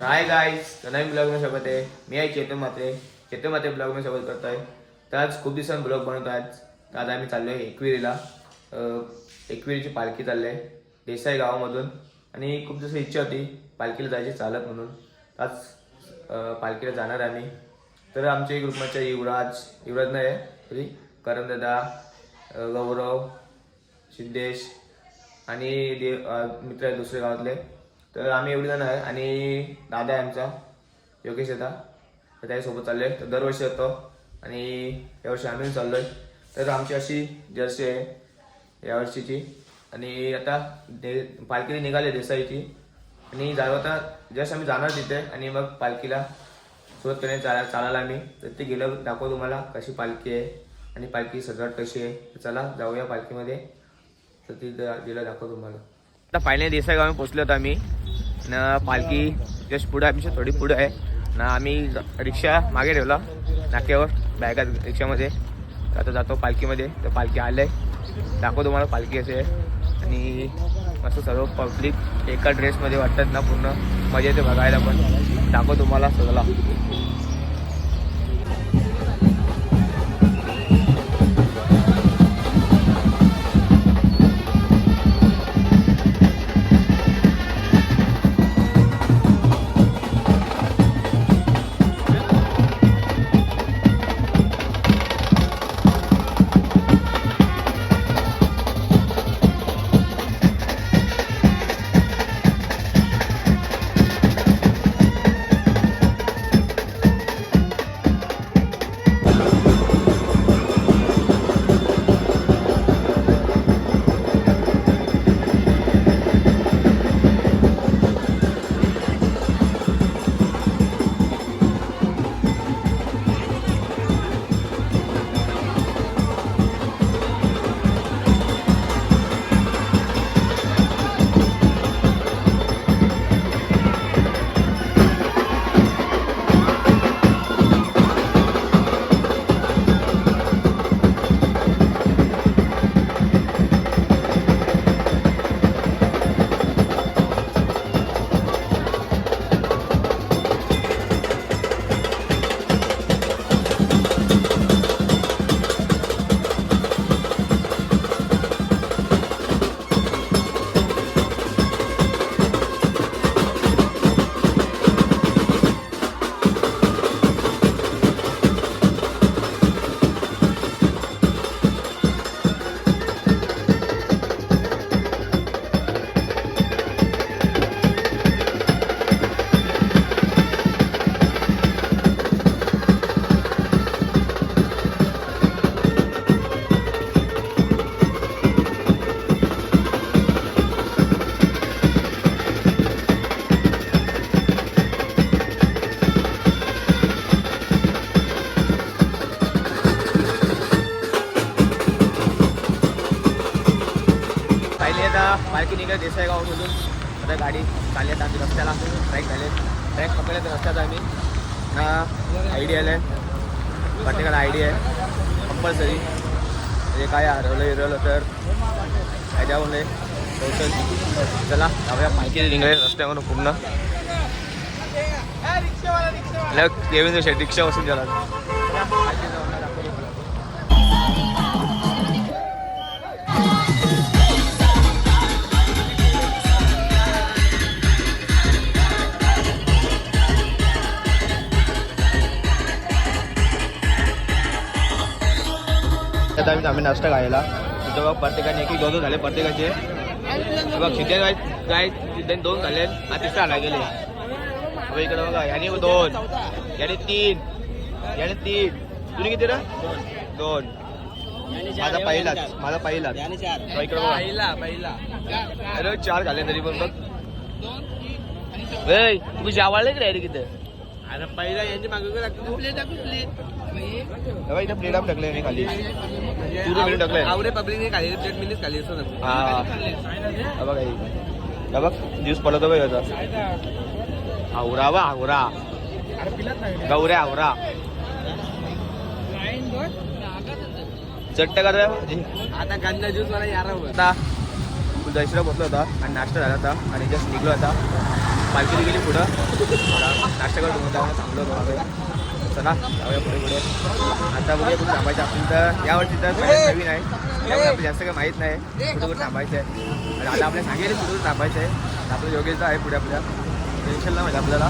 Hi guys तर नवीन ब्लॉगमध्ये सोबत आहे मी आहे चेतन मात्रे। चेतन मात्रे ब्लॉग मी सोबत आहे तर आज खूप दिवसांनी ब्लॉग बनवतो आज। तर आज आम्ही चाललोय एकविरीला। एकविरीची पालखी चालली आहे देसाई गावामधून. आणि खूप दिवस इच्छा होती पालखीला जायची चालत म्हणून. आज पालखीला जाणार आम्ही. तर आमच्या ग्रुपमध्ये युवराज युवराज नाही आहे तरी करमदादा गौरव सिद्धेश आणि देव मित्र आहेत दुसऱ्या गावातले. तर आम्ही एवढे जण आहे आणि दादा आहे आमचा योगेश येता तर त्याच्यासोबत आहे तर दरवर्षी येतो आणि यावर्षी आम्ही चाललोय. तर आमची अशी जर्सी आहे यावर्षीची आणि आता दे पालखीने निघाले देसाईची. आणि जाऊ आता जस्ट आम्ही जाणार तिथे आणि मग पालखीला सुरुवात करण्यात चाला चालायला आम्ही. तर ते गेलं दाखव तुम्हाला कशी पालखी आहे आणि पालखी सजावट कशी आहे. तर चला जाऊया पालखीमध्ये. तर ती गेलं दाखव तुम्हाला. आता फायनली देसाई गावी पोचलो होतो आम्ही. न पालखी जस्ट पुढं आमच्या थोडी पुढं आहे. ना आम्ही रिक्षा मागे ठेवला नाक्यावर बॅगात रिक्षामध्ये. आता जातो पालखीमध्ये. तर पालखी आलं आहे दाखव तुम्हाला पालखी असे आहे. आणि मस्त सर्व पब्लिक एका ड्रेसमध्ये वाटतात ना पूर्ण. मजा येते बघायला पण. दाखव तुम्हाला सगळं. निघाली देसाई गावामधून. आता गाडी चालली आता आम्ही रस्त्याला. ट्रॅक झाले. ट्रॅक पकडले तर रस्त्यात आम्ही. ना आय डी आलं आहे प्रत्येकाला आय डी आहे. कंपल्सरी म्हणजे काय हरवलं हिरवलं तर नाही पोहोचल चला जाऊया. पालखी निघाले रस्त्यावरून पूर्ण. देवेंद्र शेठ रिक्षा बसून गेला आम्ही नाश्ता खायला. तिथं बघ प्रत्येकाने एक एक दोन दोन झाले प्रत्येकाचे. बघ सिद्ध काय काय सिद्धांत दोन झाले आणि तिसरा आला गेले. बघ इकडे बघा याने दोन याने तीन याने तीन. तुम्ही किती रा? दोन. माझा पहिलाच माझा पहिलाच. इकडे बघा. अरे चार झाले तरी पण बघ. तुम्ही तुम्ही की डायरेक्ट किती अरे पहिला यांची मागे लागतो प्लेट इथं प्लेट टाकले खाली. मिळून टाकलंय. आवडे पब्लिकने खाली प्लेट मिनिट खाली असं नसतं. हा. हा बघा हे. बघ ज्यूस पडतो बघ याचा. आवरा वा आवरा. गौऱ्या आवरा. चट्ट कर आता गांजा ज्यूस मला यारा आता. दसरा बसलो होता आणि नाश्ता झाला होता आणि जस्ट निघलो आता. पालखी गेली पुढं. नाश्ता करतो मग त्यामुळे थांबलो होतो. चला जाऊया पुढे पुढे. आता बघूया कुठे थांबायचं. आपण तर यावर्षी तर नवीन आहे. त्यामुळे आपल्याला जास्त काही माहीत नाही. कुठे कुठे थांबायचं आहे. आणि आता आपल्याला सांगेल कुठे कुठे थांबायचं आहे. आपलं योग्यता आहे पुढे आपल्या. टेन्शन नाही माहिती आपल्याला.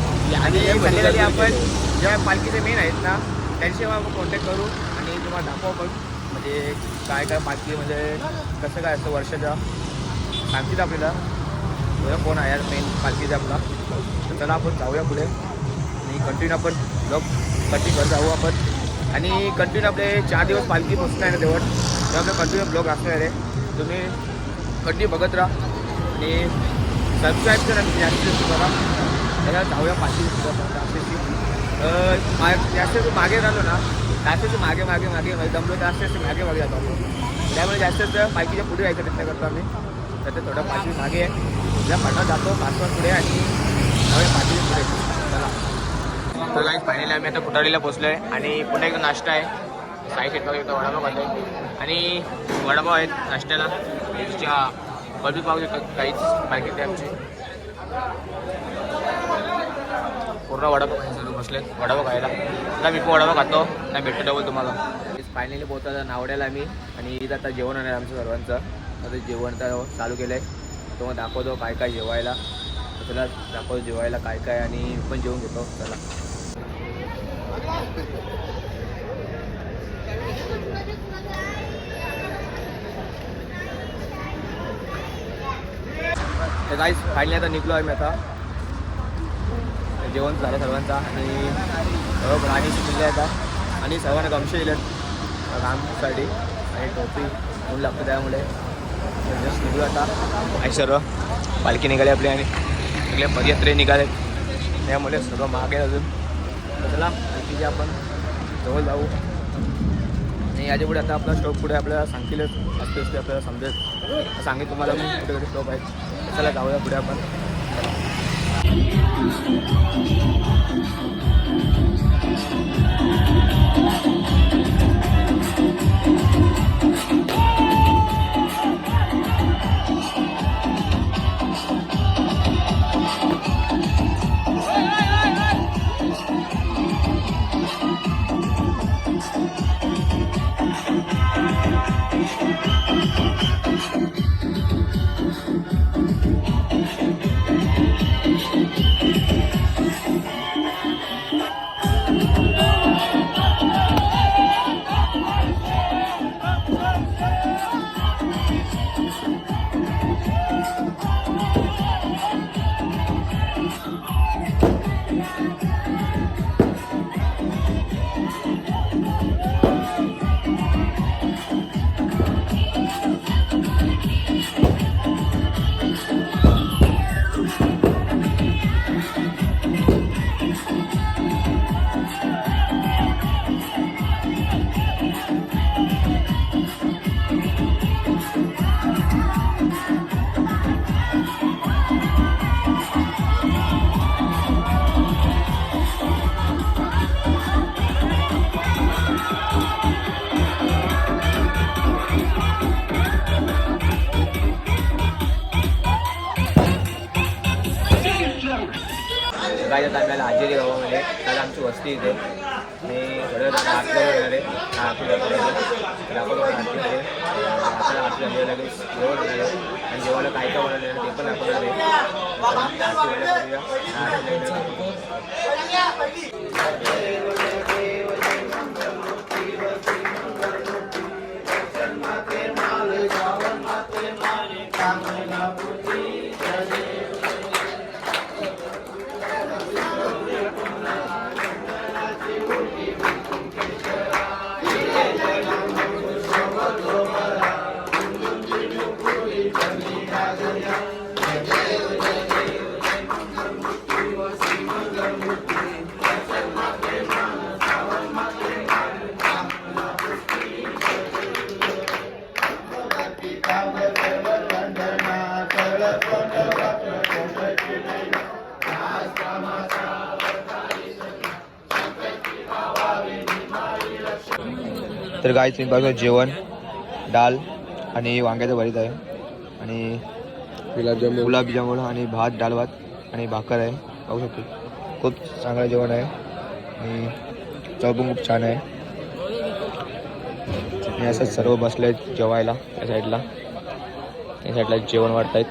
आणि संध्याकाळी आपण ज्या पालखीचे मेन आहेत ना त्यांच्याशी आपण कॉन्टॅक्ट करू आणि तुम्हाला दाखवा पण म्हणजे काय काय पालखी म्हणजे कसं काय असतं वर्षाच्या. सांगतील आपल्याला. तुझा कोण आहे मेन पालखीचा आपला. तर चला आपण जाऊया पुढे. आणि कंटिन्यू आपण ब्लॉग कंटिन्यू करत जाऊ आपण. आणि कंटिन्यू आपले चार दिवस पालखी बसणार आहे ना तेवढ तर आपलं कंटिन्यू ब्लॉग असणार आहे. तुम्ही कंटिन्यू बघत राहा. आणि सबस्क्राईब करा तुम्ही जास्तीत करा. त्याला जाऊया पालखी जास्तीची जास्त मागे राहिलो ना जास्त मागे मागे मागे जमलो दमलो जास्त मागे मागे जातो त्यामुळे जास्तीत जास्त पालखीच्या पुढे जायचा प्रयत्न करतो आम्ही. तर ते थोडं पाचवी मागे आहे. उद्या पाठवा जातो पाचवा पुढे आणि जाऊया पाचवी पुढे. चला. तर काही फायनली आम्ही आता कुटारीला पोचलो आहे आणि पुन्हा एक नाश्ता आहे. साई शेट बघा वडापाव खातो आणि वडापाव आहेत नाश्त्याला. तिच्या बर्फी पाव काहीच मार्केट आहे आमची. पूर्ण वडापाव खायला बसले वडापाव खायला. आता मी पण वडापाव खातो नाही भेटतो डबल तुम्हाला. फायनली पोहोचता नावड्याला आम्ही. आणि इथं आता जेवण आहे आमचं सर्वांचं. आता जेवण तर चालू केलं आहे तो मग दाखवतो काय काय जेवायला. त्याला दाखवतो जेवायला काय काय आणि पण जेवून घेतो त्याला काहीच फायनली आता निघलो आहे मी आता. जेवण झालं सर्वांचा आणि सर्व राणी शिकले आता. आणि सर्वांना गमशे दिलेत कामसाठी आणि टोपी ऊन लागतं त्यामुळे. जस्ट निघलो आता. आणि सर्व पालखी निघाली आपली आणि सगळे पदयात्रे निघाले त्यामुळे सर्व मागे अजून. चला पालखीचे आपण जवळ जाऊ. आणि याच्यापुढे आता आपला स्टॉप पुढे आपल्याला सांगतीलच. असते असते आपल्याला समजेल. सांगेल तुम्हाला मी कुठे कुठे स्टॉप आहेत चला जाऊया पुढे आपण. काय आता आपल्याला हजेरी गावामध्ये तर आमची वस्ती इथे. आणि थोडं आतमध्ये येणार आपल्याला जेवण आणि जेवायला काय काय बनवलं ते पण दाखवणार तर गाईच मी बघा जेवण डाल आणि वांग्याचं भरीत आहे. आणि गुलाबजामुन. गुलाबजामुन आणि भात डाळ भात आणि भाकर आहे. पाहू शकतो. खूप चांगलं जेवण आहे. आणि चव पण खूप छान आहे. आणि असं सर्व बसले आहेत जेवायला त्या साईडला त्या साईडला जेवण वाढतायत.